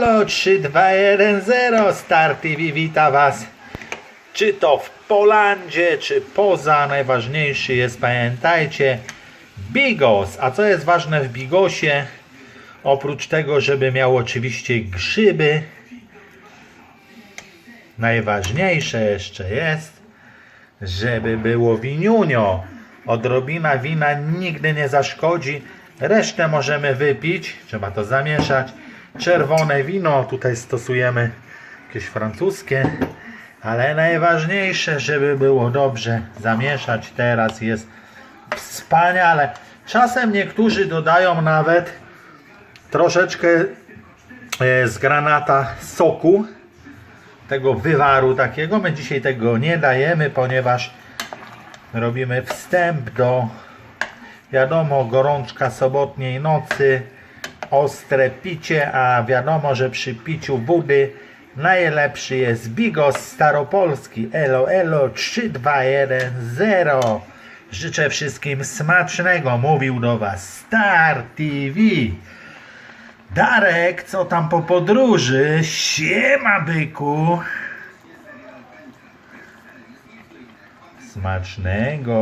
elo 3210 Star TV wita Was. Czy to w Polandzie, czy poza, najważniejszy jest, pamiętajcie, Bigos. A co jest ważne w Bigosie? Oprócz tego, żeby miał oczywiście grzyby, najważniejsze jeszcze jest, żeby było winiunio. Odrobina wina nigdy nie zaszkodzi. Resztę możemy wypić. Trzeba to zamieszać. Czerwone wino, tutaj stosujemy jakieś francuskie. Ale najważniejsze, żeby było dobrze zamieszać. Teraz jest wspaniale. Czasem niektórzy dodają nawet troszeczkę e, z granata soku tego wywaru takiego. My dzisiaj tego nie dajemy, ponieważ robimy wstęp do wiadomo gorączka sobotniej nocy, ostre picie, a wiadomo, że przy piciu wody najlepszy jest Bigos Staropolski Elo Elo 3210. Życzę wszystkim smacznego, mówił do Was Star TV. Darek, co tam po podróży? Siema, byku. Smacznego.